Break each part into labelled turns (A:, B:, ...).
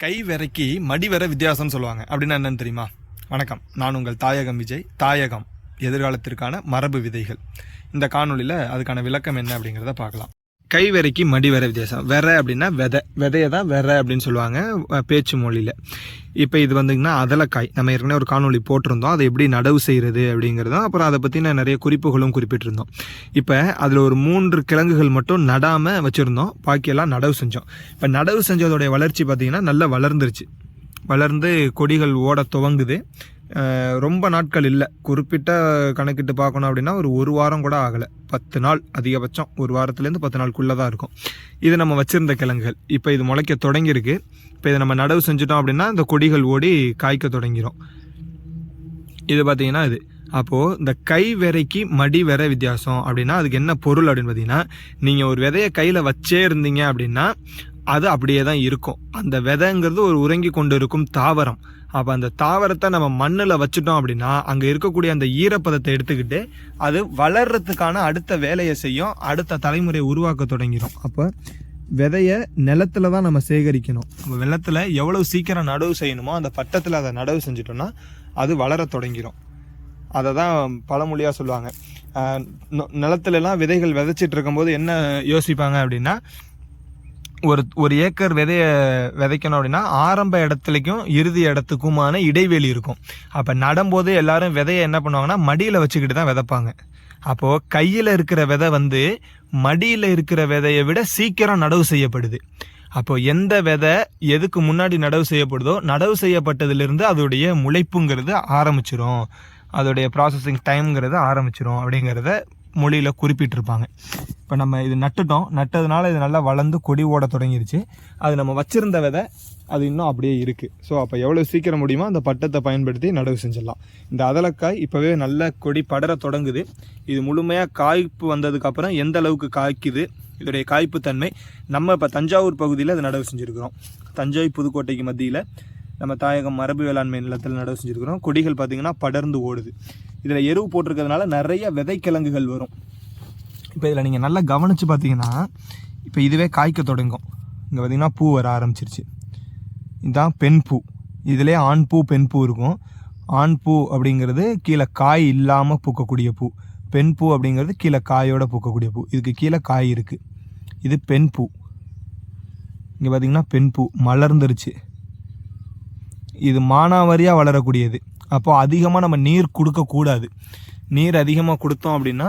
A: கை விரைக்கி மடி வர வித்தியாசம்னு சொல்லுவாங்க. அப்படின்னா என்னன்னு தெரியுமா? வணக்கம். நான் உங்கள் தாயகம் விஜய். தாயகம் எதிர்காலத்திற்கான மரபு விதைகள். இந்த காணொளியில் அதுக்கான விளக்கம் என்ன அப்படிங்கிறத பார்க்கலாம். கை விரைக்கி மடி வர வித்தியாசம். வெற அப்படின்னா விதை விதையை தான் வெற அப்படின்னு சொல்லுவாங்க பேச்சு மொழியில். இப்போ இது வந்துங்கன்னா அதலக்காய். நம்ம ஏற்கனவே ஒரு காணொளி போட்டிருந்தோம். அதை எப்படி நடவு செய்கிறது அப்படிங்கிறதும் அப்புறம் அதை பற்றி நான் நிறைய குறிப்புகளும் குறிப்பிட்டிருந்தோம். இப்போ அதில் ஒரு மூன்று கிழங்குகள் மட்டும் நடாமல் வச்சுருந்தோம். பாக்கியெல்லாம் நடவு செஞ்சோம். இப்போ நடவு செஞ்சதோடைய வளர்ச்சி பார்த்திங்கன்னா நல்லா வளர்ந்துருச்சு. வளர்ந்து கொடிகள் ஓட துவங்குது. ரொம்ப நாட்கள் இல்லை. குறிப்பிட்ட கணக்கிட்டு பார்க்கணும் அப்படின்னா ஒரு ஒரு வாரம் கூட ஆகலை. பத்து நாள் அதிகபட்சம் ஒரு வாரத்துலேருந்து பத்து நாளுக்குள்ளே தான் இருக்கும். இது நம்ம வச்சுருந்த கிழங்குகள். இப்போ இது முளைக்க தொடங்கியிருக்கு. இப்போ இதை நம்ம நடவு செஞ்சுட்டோம் அப்படின்னா இந்த கொடிகள் ஓடி காய்க்க தொடங்கிரும். இது பார்த்தீங்கன்னா இது. அப்போது இந்த கை விதைக்கு மடி விதை வித்தியாசம் அப்படின்னா அதுக்கு என்ன பொருள் அப்படின்னு பார்த்தீங்கன்னா நீங்கள் ஒரு விதையை கையில் வச்சே இருந்தீங்க அப்படின்னா அது அப்படியே தான் இருக்கும். அந்த விதைங்கிறது ஒரு உறங்கி கொண்டு இருக்கும் தாவரம். அப்போ அந்த தாவரத்தை நம்ம மண்ணில் வச்சுட்டோம் அப்படின்னா அங்கே இருக்கக்கூடிய அந்த ஈரப்பதத்தை எடுத்துக்கிட்டு அது வளர்றதுக்கான அடுத்த வேலையை செய்யும் அடுத்த தலைமுறையை உருவாக்க தொடங்கிடும் அப்போ விதையை நிலத்துல தான் நம்ம சேகரிக்கணும். நம்ம நிலத்துல எவ்வளோ சீக்கிரம் நடவு செய்யணுமோ அந்த பட்டத்தில் அதை நடவு செஞ்சிட்டோம்னா அது வளர தொடங்கிடும் அதை தான் பழமொழியாக சொல்லுவாங்க. நிலத்துலலாம் நொ- விதைகள் விதைச்சிட்டு இருக்கும்போது என்ன யோசிப்பாங்க அப்படின்னா ஒரு ஒரு ஏக்கர் விதைய விதைக்கணும் அப்படின்னா ஆரம்ப இடத்துலைக்கும் இறுதி இடத்துக்குமான இடைவெளி இருக்கும். அப்போ நடும்போது எல்லாரும் விதைய என்ன பண்ணுவாங்கன்னா மடியில் வச்சுக்கிட்டு தான் விதைப்பாங்க. அப்போது கையில் இருக்கிற விதை வந்து மடியில் இருக்கிற விதையை விட சீக்கிரம் நடவு செய்யப்படுது. அப்போ எந்த விதை எதுக்கு முன்னாடி நடவு செய்யப்படுதோ நடவு செய்யப்பட்டதுலேருந்து அதோடைய முளைப்புங்கிறது ஆரம்பிச்சிரும். அதோடைய ப்ராசஸிங் டைம்ங்கிறது ஆரம்பிச்சிரும் அப்படிங்கிறத மொழியில் குறிப்பிட்டிருப்பாங்க. இப்போ நம்ம இது நட்டுட்டோம். நட்டதுனால இது நல்லா வளர்ந்து கொடி ஓட தொடங்கிருச்சு. அது நம்ம வச்சுருந்த விதை அது இன்னும் அப்படியே இருக்குது ஸோ அப்போ எவ்வளோ சீக்கிரம் முடியுமோ அந்த பட்டத்தை பயன்படுத்தி நடவு செஞ்சிடலாம். இந்த அதலக்காய் இப்போவே நல்ல கொடி படர தொடங்குது. இது முழுமையாக காய்ப்பு வந்ததுக்கப்புறம் எந்த அளவுக்கு காய்க்குது இதோடைய காய்ப்பு தன்மை நம்ம இப்போ தஞ்சாவூர் பகுதியில் அதை நடவு செஞ்சுருக்கிறோம். தஞ்சை புதுக்கோட்டைக்கு மத்தியில் நம்ம தாயகம் மரபு வேளாண்மை நிலத்தில் நடவு செஞ்சுருக்கிறோம். கொடிகள் பார்த்திங்கன்னா படர்ந்து ஓடுது. இதில் எருவு போட்டிருக்கிறதுனால நிறைய விதைக்கிழங்குகள் வரும். இப்போ இதில் நீங்கள் நல்லா கவனித்து பார்த்தீங்கன்னா இப்போ இதுவே காய்க்க தொடங்கும். இங்கே பார்த்தீங்கன்னா பூ வர ஆரம்பிச்சிருச்சு. இதுதான் பெண் பூ. இதிலே ஆண் பூ பெண் பூ இருக்கும். ஆண் பூ அப்படிங்கிறது கீழே காய் இல்லாமல் பூக்கக்கூடிய பூ. பெண் பூ அப்படிங்கிறது கீழே காயோட பூக்கக்கூடிய பூ. இதுக்கு கீழே காய் இருக்குது இது பெண் பூ. இங்கே பார்த்தீங்கன்னா பெண் பூ. மலர்ந்துருச்சு. இது மானாவாரியாக வளரக்கூடியது. அப்போது அதிகமாக நம்ம நீர் கொடுக்கக்கூடாது. நீர் அதிகமாக கொடுத்தோம் அப்படின்னா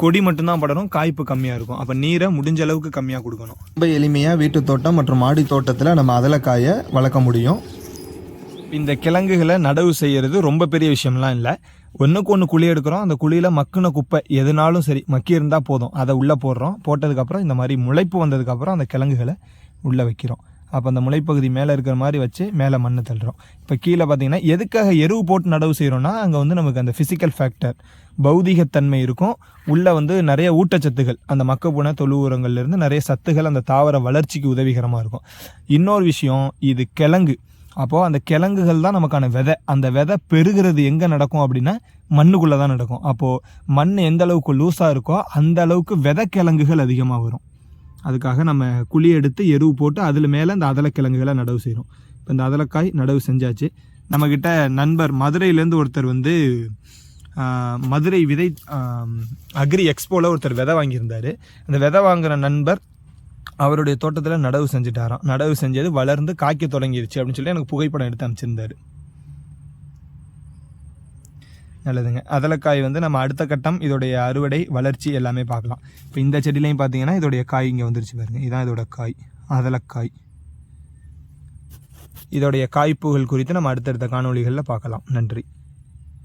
A: கொடி மட்டும்தான் படரும் காய்ப்பு கம்மியாக இருக்கும். அப்போ நீரை முடிஞ்ச அளவுக்கு கம்மியாக கொடுக்கணும். ரொம்ப எளிமையாக வீட்டு தோட்டம் மற்றும் மாடி தோட்டத்தில் நம்ம அதலக்காயை வளர்க்க முடியும். இந்த கிழங்குகளை நடவு செய்யறது ரொம்ப பெரிய விஷயம்லாம் இல்லை. ஒன்றுக்கு ஒன்று குழி எடுக்கிறோம். அந்த குழியில் மக்குன குப்பை எதுனாலும் சரி மக்கி இருந்தால் போதும். அதை உள்ளே போடுறோம். போட்டதுக்கப்புறம் இந்த மாதிரி முளைப்பு வந்ததுக்கப்புறம் அந்த கிழங்குகளை உள்ளே வைக்கிறோம். அப்போ அந்த முளைப்பகுதி மேலே இருக்கிற மாதிரி வச்சு மேலே மண் தள்ளுறோம். இப்போ கீழே பார்த்தீங்கன்னா எதுக்காக எருவு போட்டு நடவு செய்கிறோம்னா அங்கே வந்து நமக்கு அந்த ஃபிசிக்கல் ஃபேக்டர் பௌதிகத்தன்மை இருக்கும். உள்ளே வந்து நிறைய ஊட்டச்சத்துகள் அந்த மக்கப்புண தொழு உரங்கள்லேருந்து நிறைய சத்துகள் அந்த தாவர வளர்ச்சிக்கு உதவிகரமாக இருக்கும். இன்னொரு விஷயம் இது கிழங்கு. அப்போது அந்த கிழங்குகள் தான் நமக்கான விதை. அந்த விதை பெருகிறது எங்கே நடக்கும் அப்படின்னா மண்ணுக்குள்ளே தான் நடக்கும். அப்போது மண் எந்த அளவுக்கு லூஸாக இருக்கோ அந்த அளவுக்கு விதை கிழங்குகள் அதிகமாக வரும். அதுக்காக நம்ம குழி எடுத்து எருவு போட்டு அதில் மேலே இந்த அதலக்கிழங்குகளை நடவு செய்கிறோம் இப்போ இந்த அதலக்காய் நடவு செஞ்சாச்சு. நம்மக்கிட்ட நண்பர் மதுரையிலேருந்து ஒருத்தர் வந்து மதுரை விதை அக்ரி எக்ஸ்போவில் ஒருத்தர் விதை வாங்கியிருந்தார். அந்த விதை வாங்குகிற நண்பர் அவருடைய தோட்டத்தில் நடவு செஞ்சுட்டாராம். நடவு செஞ்சது வளர்ந்து காய்க்க தொடங்கிருச்சு அப்படின்னு சொல்லி எனக்கு புகைப்படம் எடுத்து அமைச்சிருந்தாரு நல்லதுங்க. அதலக்காய் வந்து நம்ம அடுத்த கட்டம் இதோடைய அறுவடை வளர்ச்சி எல்லாமே பார்க்கலாம் இப்போ இந்த செடியிலையும் பார்த்தீங்கன்னா இதோடைய காய் இங்கே வந்துருச்சு பாருங்க. இதான் இதோட காய். அதலக்காய். இதோடைய காய்ப்புகள் குறித்து நம்ம அடுத்தடுத்த காணொளிகளில் பார்க்கலாம் நன்றி.